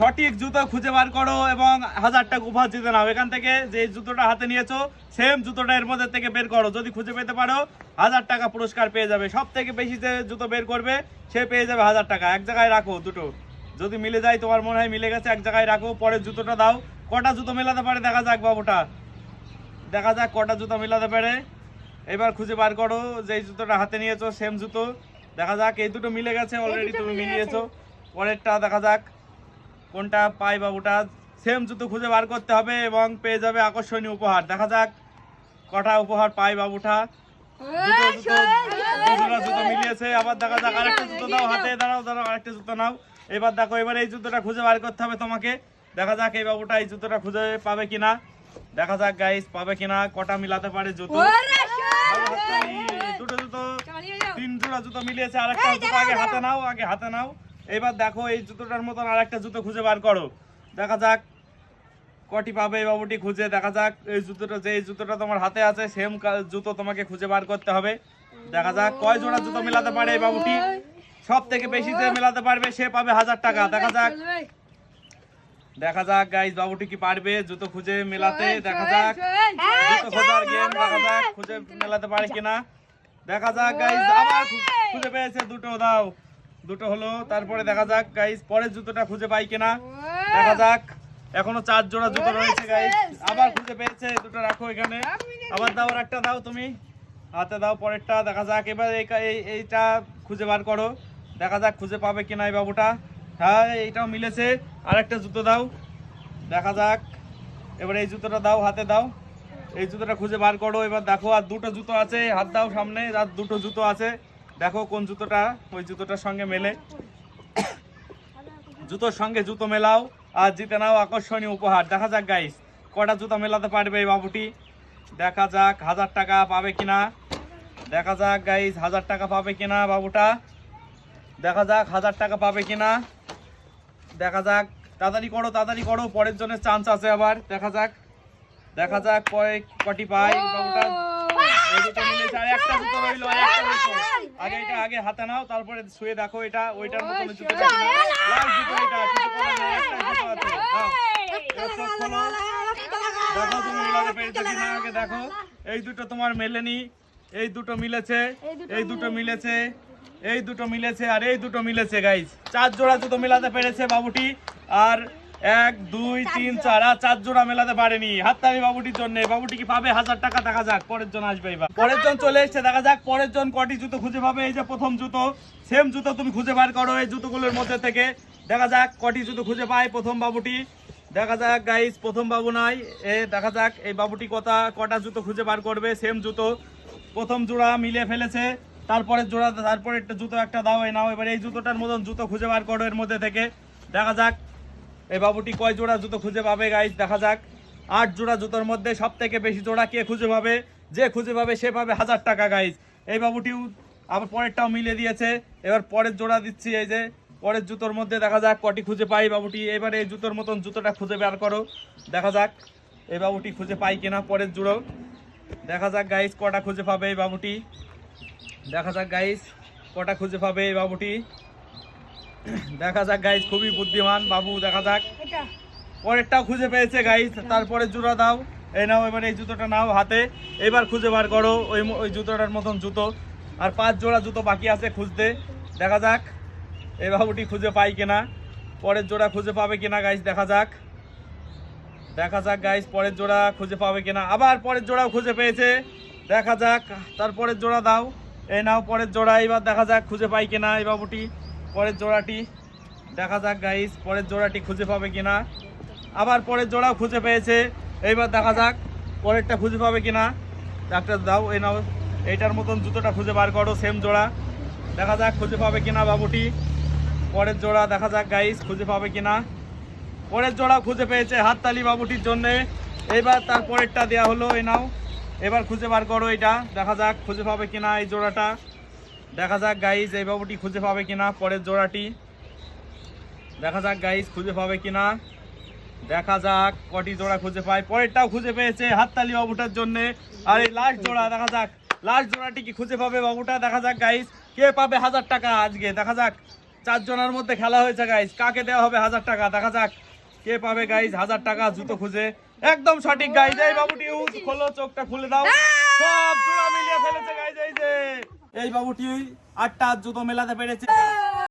সঠিক জুতো খুঁজে বার করো এবং হাজার টাকা উপহার জিতে নাও। এখান থেকে যে জুতোটা হাতে নিয়েছো সেম জুতোটা এর মধ্যে থেকে বের করো। যদি খুঁজে পেতে পারো হাজার টাকা পুরস্কার পেয়ে যাবে। সব থেকে বেশি যে জুতো বের করবে সে পেয়ে যাবে হাজার টাকা। এক জায়গায় রাখো দুটো। যদি মিলে যায় তোমার মনে হয় মিলে গেছে এক জায়গায় রাখো। পরের জুতোটা দাও। কটা জুতো মেলাতে পারে দেখা যাক বাবুটা। দেখা যাক কটা জুতো মেলাতে পারে। এবার খুঁজে বার করো যে এই জুতোটা হাতে নিয়েছো সেম জুতো। দেখা যাক এই দুটো মিলে গেছে অলরেডি তুমি মিলিয়েছো। পরেরটা দেখা যাক। কোনটা পাই বাবুটা সেম জুতো খুঁজে বার করতে হবে এবং পেয়ে যাবে আকর্ষণীয় উপহার। দেখা যাক কটা উপহার পাই বাবুটা দুটো জুতো মিলিয়েছে। আবার দেখা যাক আরেকটা জুতো দাও হাতে। দাঁড়াও দাঁড়াও আরেকটা জুতো নাও। এবার দেখো এবার এই জুতোটা খুঁজে বার করতে হবে তোমাকে। দেখা যাক এই বাবুটা এই জুতোটা খুঁজে পাবে কিনা। দেখা যাক গাইস পাবে কিনা। কটা মিলাতে পারে জুতো। দুটো জুতো তিন জোড়া জুতো মিলিয়েছে। আরেকটা জুতো আগে হাতে নাও আগে হাতে নাও। এবার দেখো এই জুতোটার মতন আর একটা জুতো খুঁজে বার করো। দেখা যাক কটি পাবে এই বাবুটি খুঁজে। দেখা যাক এই জুতোটা যে জুতোটা তোমার হাতে আছে সেম জুতো তোমাকে খুঁজে বার করতে হবে। দেখা যাক কয় জোড়া জুতো মেলাতে পারে এই বাবুটি। সব থেকে বেশি যে মেলাতে পারবে, সে পাবে হাজার টাকা। দেখা যাক। দেখা যাক গাইজ বাবুটি কি পারবে জুতো খুঁজে মেলাতে। দেখা যাক। জুতো খোঁজার গেম দেখা যাক, খুঁজে মেলাতে পারে কিনা। দেখা যাক গাইজ আবার খুঁজে পেয়েছে দুটো, দাও। দুটো হলো তারপরে দেখা যাক গাইস পরের জুতোটা খুঁজে পাই কিনা। দেখা যাক এখনও চার জোড়া জুতো রয়েছে গাইস আবার খুঁজে পেয়েছে দুটো রাখো এখানে। আবার দাও একটা দাও তুমি। হাতে দাও পরেরটা দেখা যাক। এবার এই এই- এইটা খুঁজে বার করো। দেখা যাক খুঁজে পাবে কিনা এই বাবুটা। হ্যাঁ এইটাও মিলেছে। আর একটা জুতো দাও। দেখা যাক। এবার এই জুতোটা দাও হাতে দাও। এই জুতোটা খুঁজে বার করো। এবার দেখো আর দুটো জুতো আছে। হাত দাও সামনে আর দুটো জুতো আছে। দেখো কোন জুতোটা, ওই জুতোটার সঙ্গে মেলে। জুতোর সঙ্গে জুতো মেলাও আর জিতে নাও আকর্ষণীয় উপহার। দেখা যাক গাইস কটা জুতো মেলাতে পারবে এই বাবুটি? দেখা যাক, হাজার টাকা পাবে কিনা? দেখা যাক গাইস হাজার টাকা পাবে কিনা বাবুটা? দেখা যাক, হাজার টাকা পাবে কিনা? দেখা যাক, তাড়াতাড়ি করো তাড়াতাড়ি করো, পরের জন্য চান্স আছে আবার। দেখা যাক দেখা যাক কয়, কটি পাই বাবুটা। আগে এটা আগে হাতে নাও তারপরে শুয়ে দেখো এটা ওইটার মতন জুতো লাল জুতো এটা। দেখো তুমি মিলাতে পেরেছ কিনা আগে দেখো। এই দুটো তোমার মেলেনি এই দুটো মিলেছে এই দুটো মিলেছে। এই দুটো মিলেছে আর এই দুটো মিলেছে গাইস চার জোড়া জুতো মেলাতে পেরেছে বাবুটি আর এক দুই তিন চার। আর চার জোড়া মেলাতে পারেনি। হাততালি বাবুটির জন্য। বাবুটি কি পাবে হাজার টাকা দেখা যাক। পরের জন আসবে এবার। পরের জন চলে এসেছে দেখা যাক। পরের জন কটি জুতো খুঁজে পাবে। এই যে প্রথম জুতো সেম জুতো তুমি খুঁজে বার করো এই জুতোগুলোর মধ্যে থেকে। দেখা যাক কটি জুতো খুঁজে পায় প্রথম বাবুটি। দেখা যাক গাইস প্রথম বাবু নাই। এ দেখা যাক এই বাবুটি কটা কটা জুতো খুঁজে বার করবে। সেম জুতো। প্রথম জোড়া মিলে ফেলেছে। তারপরে জোড়া তারপরে একটা জুতো একটা দাও এই নাও। এবার এই জুতোটার মতন জুতো খুঁজে বার করো এর মধ্যে থেকে। দেখা যাক এই বাবুটি কয় জোড়া জুতো খুঁজে পাবে গাইজ দেখা যাক। আট জোড়া জুতোর মধ্যে সব থেকে বেশি জোড়া কে খুঁজে পাবে? যে খুঁজে পাবে, সে পাবে হাজার টাকা গাইজ এই বাবুটিও আবার পরেরটাও মিলে দিয়েছে। এবার পরের জোড়া দিচ্ছি, এই যে পরের জুতোর মধ্যে দেখা যাক কটি খুঁজে পাই বাবুটি। এবার এই জুতোর মতন জুতোটা খুঁজে বের করো। দেখা যাক এই বাবুটি খুঁজে পাই কিনা পরের জুড়ো। দেখা যাক গাইস কটা খুঁজে পাবে এই বাবুটি। দেখা যাক গাইস কটা খুঁজে পাবে এই বাবুটি। দেখা যাক গাইস খুবই বুদ্ধিমান। বাবু দেখা যাক। পরেরটাও খুঁজে পেয়েছে গাইস তারপরে জুড়া দাও। এই নাও এবার এই জুতোটা নাও হাতে। এবার খুঁজে বার করো ওই ওই জুতোটার মতন জুতো। আর পাঁচ জোড়া জুতো বাকি আছে খুঁজতে। দেখা যাক এই বাবুটি খুঁজে পাই কিনা। পরের জোড়া খুঁজে পাবে কিনা গাইস দেখা যাক। দেখা যাক গাইস পরের জোড়া খুঁজে পাবে কিনা। আবার পরের জোড়াও খুঁজে পেয়েছে। দেখা যাক তারপরের জোড়া দাও। এই নাও পরের জোড়া এবার দেখা যাক খুঁজে পাই কিনা এই বাবুটি। পরের জোড়াটি দেখা যাক গাইস পরের জোড়াটি খুঁজে পাবে কিনা। আবার পরের জোড়াও খুঁজে পেয়েছে। এইবার দেখা যাক পরেরটা খুঁজে পাবে কিনা। একটা দাও, এই নাও। এইটার মতন জুতোটা খুঁজে বার করো সেম জোড়া। দেখা যাক খুঁজে পাবে কিনা বাবুটি। পরের জোড়া দেখা যাক গাইস খুঁজে পাবে কিনা। পরের জোড়া খুঁজে পেয়েছে হাততালি বাবুটির জন্য। এইবার তার পরেরটা দেওয়া হলো, এই নাও। এবার খুঁজে বার করো এটা দেখা যাক খুঁজে পাবে কিনা এই জোড়াটা। দেখা যাক গাইজ এই বাবুটি খুঁজে পাবে কিনা পরের জোড়াটি। দেখা যাক গাইজ খুঁজে পাবে কিনা। দেখা যাক, কটি জোড়া খুঁজে পায়। পরেরটাও খুঁজে পেয়েছে হাততালি বাবুটার জন্য। আর এই লাস্ট জোড়া, দেখা যাক। লাস্ট জোড়াটি কি খুঁজে পাবে বাবুটা? দেখা যাক গাইজ কে পাবে হাজার টাকা আজকে? দেখা যাক, চারজনের মধ্যে খেলা হয়েছে গাইস কাকে দেওয়া হবে হাজার টাকা? দেখা যাক, কে পাবে গাইস হাজার টাকা জুতো খুঁজে। একদম সঠিক গাইজ এই বাবুটি খোলো, চোখটা খুলে দাও। সব জোড়া মিলিয়ে ফেলেছে গাইজ এই যে। এই বাবুটি আটটা জুতো মেলাতে পেরেছে।